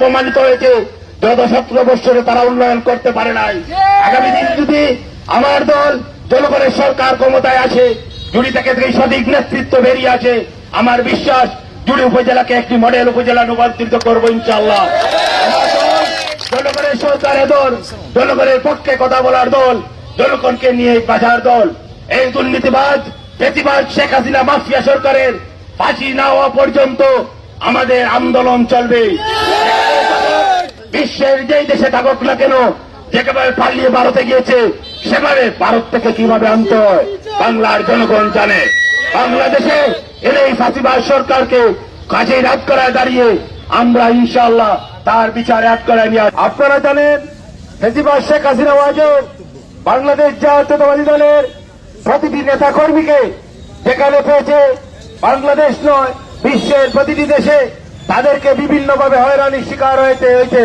প্রমাণিত হয়েছে গত সতেরো বছরে তারা উন্নয়ন করতে পারে নাই। আগামী দিন যদি আমার দল জনগণের সরকার ক্ষমতায় আসে থেকে থেকে সঠিক নেতৃত্ব বেরিয়ে আসে আমার বিশ্বাস, জুড়ি উপজেলাকে একটি মডেল উপজেলা রূপান্তরিত করব ইনশাল্লাহ জনগণের সরকারের দল, জনগণের পক্ষে কথা বলার দল, জনগণকে নিয়ে বাঁচার দল। এই দুর্নীতিবাজ বেতিবাজ শেখ হাসিনা মাফিয়া সরকারের ফাঁসি না হওয়া পর্যন্ত আমাদের আন্দোলন চলবে। বিশ্বের যেই দেশে থাকুক না কেন, যেভাবে পালিয়ে ভারতে গিয়েছে, সেভাবে ভারত থেকে কীভাবে আনতে হয়, বাংলার জনগণ জানে। বাংলাদেশে এলে এই ফাঁসিবাদ সরকারকে কাজে রাত করায় দাঁড়িয়ে আমরা ইনশাআল্লাহ তার বিচারে আট করায় নিয়ে আপনারা জানেন ফেসিবাদ শেখ হাসিনা ওয়াজের বাংলাদেশ জাতীয়তাবাদী দলের প্রতিটি নেতা কর্মীকে যেখানে পেয়েছে, বাংলাদেশ নয়, বিশ্বের প্রতিটি দেশে তাদেরকে বিভিন্নভাবে হয়রানির শিকার হয়েছে হয়েছে।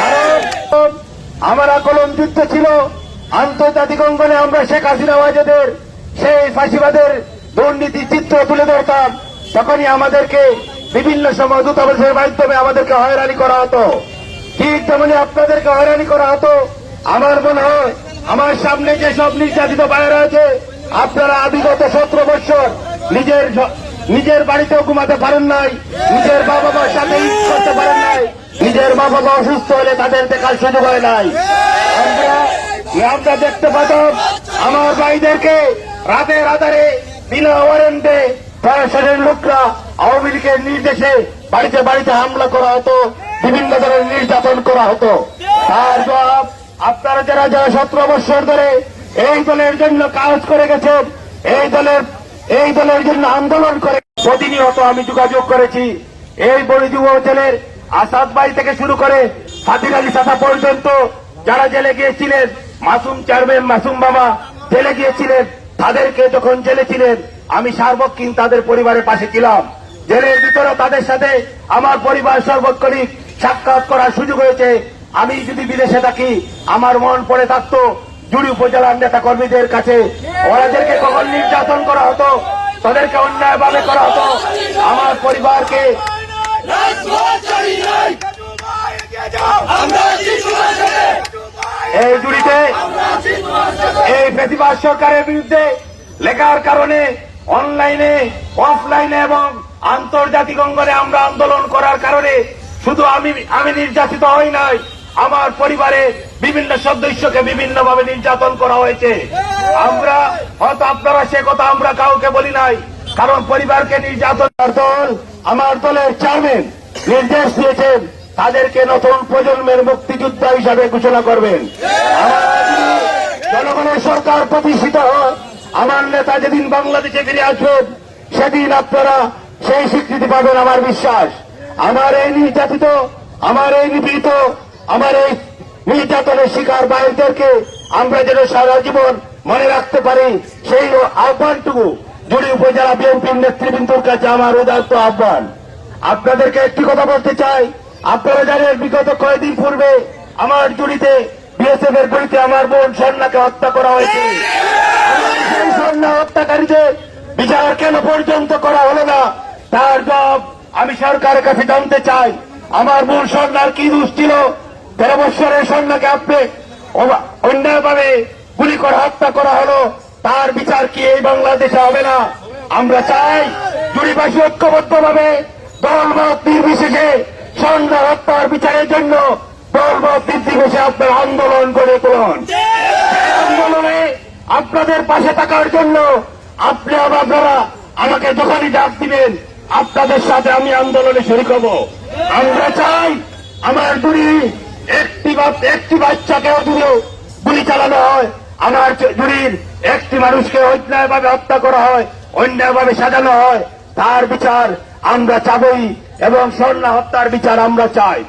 কারণ আমার আকলন যুদ্ধ ছিল, আন্তর্জাতিক অঙ্গনে আমরা শেখ হাসিনা ওয়াজেদের, সেই ফাঁসিবাদের দুর্নীতি চিত্র তুলে ধরতাম, তখনই আমাদেরকে বিভিন্ন সময় দূতাবাসের মাধ্যমে আমাদেরকে হয়রানি করা হতো। ঠিক তেমনি আপনাদেরকে হয়রানি করা হতো। আমার মনে হয়, আমার সামনে যে সব নির্যাতিত বাইরে আছে আপনারা বিগত সতেরো বছর নিজের নিজের বাড়িতেও ঘুমাতে পারেন নাই, নিজের বাবা মার সাথে করতে পারেন নাই, নিজের মা বাবা অসুস্থ হলে তাদের দেখার সুযোগ হয় নাই। আমরা আমরা দেখতে পেতাম আমার ভাইদেরকে রাতের আধারে বিনা ওয়ারেন্টে প্রশাসনের লোকরা আওয়ামী লীগের নির্দেশে বাড়িতে বাড়িতে হামলা করা হতো, বিভিন্ন ধরনের নির্যাতন করা হতো। তার জবাব আপনারা যারা যারা সতেরো বছর ধরে এই দলের জন্য কাজ করে গেছেন, এই দলের এই দলের জন্য আন্দোলন করে প্রতিনিয়ত আমি যোগাযোগ করেছি। এই বড় যুব জেলের আসাদ বাই থেকে শুরু করে ফাতির আলী সাথা পর্যন্ত যারা জেলে গিয়েছিলেন, মাসুম চেয়ারম্যান মাসুম বাবা জেলে গিয়েছিলেন। তাদেরকে যখন জেলে ছিলেন, আমি সার্বক্ষীন তাদের পরিবারের পাশে ছিলাম। জেলের ভিতরে তাদের সাথে আমার পরিবার সর্বক্ষণিক সাক্ষাৎ করার সুযোগ হয়েছে। আমি যদি বিদেশে থাকি, আমার মন পড়ে থাকতো জুড়ি উপজেলার নেতা কর্মীদের কাছে ওনাদেরকে কখন নির্যাতন করা হতো, তাদেরকে অন্যায়ভাবে করা হতো, আমার পরিবারকে এই জুড়িতে, এই বেশিরভাগ সরকারের বিরুদ্ধে লেখার কারণে অনলাইনে, অফলাইনে এবং আন্তর্জাতিক অঙ্গনে আমরা আন্দোলন করার কারণে শুধু আমি আমি নির্যাতিত হই নাই, আমার পরিবারে বিভিন্ন সদস্যকে বিভিন্ন ভাবে নির্যাতন করা হয়েছে। আমরা, হয়তো আপনারা সে কথা আমরা কাউকে বলি নাই, কারণ পরিবারকে নির্যাতন আমার দলের চেয়ারম্যান নির্দেশ দিয়েছেন। তাদেরকে নতুন প্রজন্মের মুক্তিযোদ্ধা হিসাবে ঘোষণা করবেন। জনগণের সরকার প্রতিষ্ঠিত আমার নেতা যেদিন বাংলাদেশে ফিরে আসবেন, সেদিন আপনারা সেই স্বীকৃতি পাবেন আমার বিশ্বাস। আমার এই নির্যাতিত, আমার এই নিপীড়িত, আমার এই নির্যাতনের শিকার ভাইদেরকে আমরা যেন সারা জীবন মনে রাখতে পারি, সেই আহ্বানটুকু জুড়ি উপজেলা বিএনপির নেতৃবৃন্দর কাছে আমার উদার্ত আহ্বান। আপনাদেরকে একটি কথা বলতে চাই আপনারা জানেন, বিগত কয়েকদিন পূর্বে আমার জুড়িতে বিএসএফ এর গুলিতে আমার বোন স্বর্ণাকে হত্যা করা হয়েছে। স্বর্ণা হত্যাকারীদের বিচার কেন পর্যন্ত করা হলো না? তার জবাব আমি সরকারের কাছে জানতে চাই। আমার বোন স্বর্ণার কি দোষ ছিল? তেরো বৎসরের স্বর্ণাকে আপনি অন্যায়ভাবে গুলি করে হত্যা করা হলো। তার বিচার কি এই বাংলাদেশে হবে না? আমরা চাই, জুড়িবাসী ঐক্যবদ্ধভাবে দলমত নির্বিশেষে সন্ধ্যা হত্যার বিচারের জন্য দলমত নির্বিশেষে আপনার আন্দোলন করে তুলুন। আন্দোলনে আপনাদের পাশে থাকার জন্য আপনি আপনারা আমাকে যখনই ডাক দিবেন, আপনাদের সাথে আমি আন্দোলনে শরিক হব। আমরা চাই আমার দুরি একটি একটি বাচ্চাকেও যদি গুলি চালানো হয়। আমার জুরির একটি মানুষকে অন্যায়ভাবে হত্যা করা হয়, অন্যায়ভাবে সাজানো হয়। তার বিচার আমরা চাবই। এবং স্বর্ণা হত্যার বিচার আমরা চাই।